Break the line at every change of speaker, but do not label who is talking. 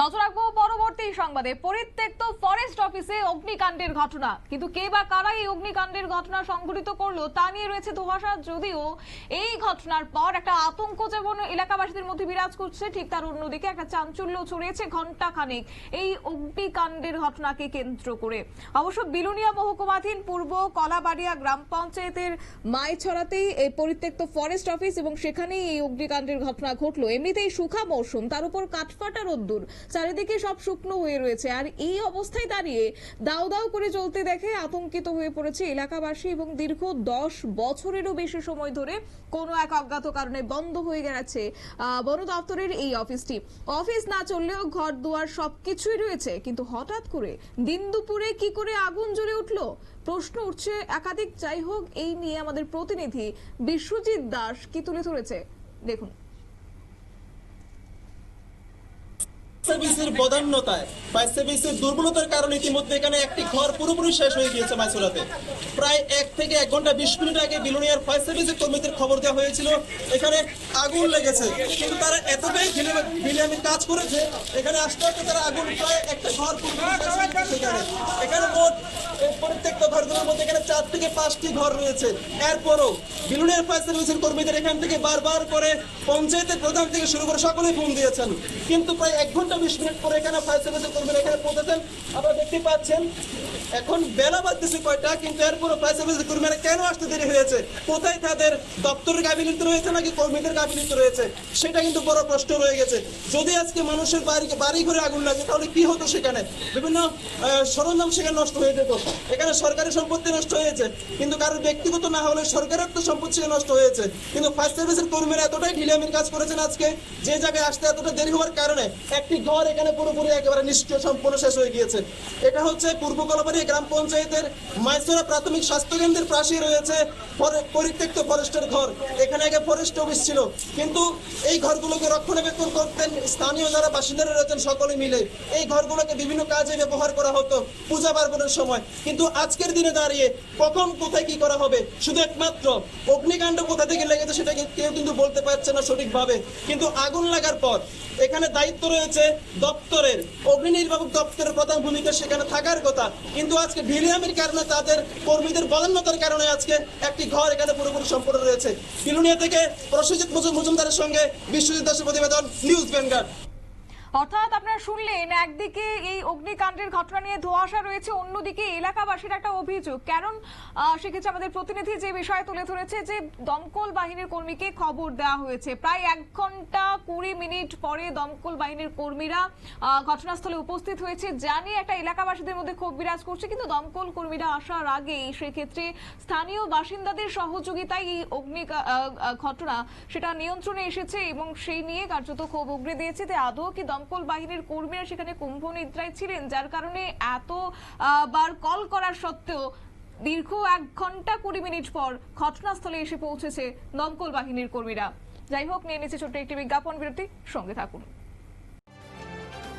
নজর রাখব পরবর্তী সংবাদে। পরিত্যক্ত ফরেস্ট অফিসে অগ্নিকাণ্ডের ঘটনা। কিন্তু কে বা কারা এই অগ্নিকাণ্ডের ঘটনা সংঘটিত করল তা নিয়ে রয়েছে ধোঁয়াশা যদিও এই ঘটনার পর একটা আতঙ্ক যেমন এলাকাবাসীদের মধ্যে বিরাজ করছে। ঠিক তার অন্যদিকে একটা চাঞ্চল্য ছড়িয়েছে ঘণ্টা খানেক এই অগ্নিকাণ্ডের ঘটনাকে কেন্দ্র করে। অবশ্য বিলুনিয়া মহকুমাধীন পূর্ব কলাবাড়িয়া গ্রাম পঞ্চায়েতের মাইছড়াতেই এই পরিত্যক্ত ফরেস্ট অফিস এবং সেখানেই এই অগ্নিকাণ্ডের ঘটনা ঘটলো। এমনিতেই সুখা মৌসুম তার উপর কাঠফাটা রোদ্দুর। চারিদিকে সব শুকনো হয়ে রয়েছে। আর এই অবস্থায় দাঁড়িয়ে দাউ দাউ করে চলতে দেখে আতঙ্কিত হয়ে পড়েছে এলাকাবাসী এবং দীর্ঘ দশ বছরেরও বেশি সময় ধরে কোনো এক অজ্ঞাত কারণে বন্ধ হয়ে গেছে বন দপ্তরের এই অফিসটি। অফিস না চললেও ঘর দুয়ার সবকিছুই রয়েছে, কিন্তু হঠাৎ করে দিন দুপুরে কি করে আগুন জ্বলে উঠল? প্রশ্ন উঠছে একাধিক। যাই হোক, এই নিয়ে আমাদের প্রতিনিধি বিশ্বজিৎ দাস কি তুলে ধরেছে? দেখুন।
সার্ভিসের বদান্যতায় বা সার্ভিসের দুর্বলতার কারণে ইতিমধ্যে এখানে একটি ঘর পুরোপুরি শেষ হয়ে গিয়েছে মাইসোরাতে। প্রায় এক থেকে এক ঘণ্টা বিশ মিনিট আগে বিলোনিয়ার ফায়ার সার্ভিসের কর্মীদের খবর দেওয়া হয়েছিল, এখানে আগুন লেগেছে। কিন্তু তারা এতটাই বিলিয়ামি কাজ করেছে, এখানে আসতে আসতে তারা আগুন প্রায় একটা ঘর পুরোপুরি শেষ এখানে মোট প্রত্যেকটা ঘরগুলোর মধ্যে এখানে চার থেকে পাঁচটি ঘর রয়েছে। এরপরও বিলুনিয়ার ফায়ার সার্ভিসের কর্মীদের, এখান থেকে বারবার করে পঞ্চায়েতের প্রধান থেকে শুরু করে সকলেই ফোন দিয়েছেন। কিন্তু প্রায় এক ঘণ্টা বিশ মিনিট পরে এখানে ফায়ার সার্ভিসের কর্মীরা, এখানে পৌঁছেছেন। আপনারা দেখতে পাচ্ছেন এখন বেলা বাজতেছে কয়টা, কিন্তু এরপরও ফায়ার সার্ভিসের কর্মীরা কেন আসতে দেরি হয়েছে? কোথায় তাদের দপ্তরের গাফিলিত রয়েছে নাকি কর্মীদের গাফিলিত রয়েছে? সেটা কিন্তু বড় প্রশ্ন রয়ে গেছে। যদি আজকে মানুষের বাড়ি বাড়ি ঘরে আগুন লাগে, তাহলে কি হতো সেখানে? বিভিন্ন সরঞ্জাম সেখানে নষ্ট হয়ে যেত। এখানে সরকারি সম্পত্তি নষ্ট হয়েছে। কিন্তু কারোর ব্যক্তিগত না হলে সরকারের তো সম্পত্তি নষ্ট হয়েছে। কিন্তু ফায়ার সার্ভিসের কর্মীরা এতটাই ঢিলামির কাজ করেছেন আজকে, যে জায়গায় আসতে এতটা দেরি হওয়ার কারণে, একটি ঘর এখানে পুরোপুরি একেবারে নিষ্ক্রিয়, সম্পূর্ণ শেষ হয়ে গিয়েছে। এটা হচ্ছে পূর্ব কলাবাড়ি গ্রাম পঞ্চায়েতের মাইসোরা প্রাথমিক স্বাস্থ্য কেন্দ্রের পাশেই রয়েছে পরিত্যক্ত ফরেস্টের ঘর। এখানে আগে ফরেস্ট অফিস ছিল। কিন্তু এই ঘরগুলোকে রক্ষণাবেক্ষণ করতেন স্থানীয় যারা বাসিন্দারা রয়েছেন সকলে মিলে। এই ঘরগুলোকে বিভিন্ন কাজে ব্যবহার করা হতো পূজা পার্বণের সময়। কিন্তু আজকের দিনে দাঁড়িয়ে কখন কোথায় কি করা হবে? শুধু একমাত্র অগ্নিকাণ্ড কোথা থেকে লেগেছে সেটা কেউ কিন্তু বলতে পারছে না সঠিকভাবে। কিন্তু আগুন লাগার পর এখানে দায়িত্ব রয়েছে দপ্তরের। অগ্নি নির্বাপক দপ্তরের প্রধান ভূমিকা সেখানে থাকার কথা। কিন্তু আজকে ভিলিয়ামের কারণে তাদের কর্মীদের বদান্যতার কারণে আজকে একটি ঘর এখানে পুরোপুরি সম্পূর্ণ রয়েছে। বিলুনিয়া থেকে প্রসজিৎ মজুমদারের সঙ্গে বিশ্বজিৎ দাসের প্রতিবেদন, নিউজ ভ্যানগার্ড
অর্থাৎ আপনারা শুনলেন, একদিকে এই অগ্নিকাণ্ডের ঘটনা নিয়ে ধোঁয়াশা রয়েছে, অন্যদিকে এলাকাবাসীর একটা অভিযোগ। কারণ সেক্ষেত্রে আমাদের প্রতিনিধি যে বিষয়ে তুলে ধরেছে যে দমকল বাহিনীর কর্মীকে খবর দেওয়া হয়েছে। প্রায় এক ঘণ্টা কুড়ি মিনিট পরে দমকল বাহিনীর কর্মীরা ঘটনাস্থলে উপস্থিত হয়েছে। জানি একটা এলাকাবাসীদের মধ্যে ক্ষোভ বিরাজ করছে, কিন্তু দমকল কর্মীরা আসার আগেই সেক্ষেত্রে স্থানীয় বাসিন্দাদের সহযোগিতায় এই অগ্নি ঘটনা সেটা নিয়ন্ত্রণে এসেছে এবং সেই নিয়ে কার্যত ক্ষোভ উগড়ে দিয়েছে। যে আদৌ কি দমকল বাহিনীর কর্মীরা সেখানে কুম্ভ নিদ্রায় ছিলেন, যার কারণে এত বার কল করার সত্ত্বেও দীর্ঘ এক ঘণ্টা কুড়ি মিনিট পর ঘটনাস্থলে এসে পৌঁছেছে দমকল বাহিনীর কর্মীরা। যাই হোক, নিয়ে নিচ্ছে ছোট্ট একটি বিজ্ঞাপন, বিরতি, সঙ্গে থাকুন।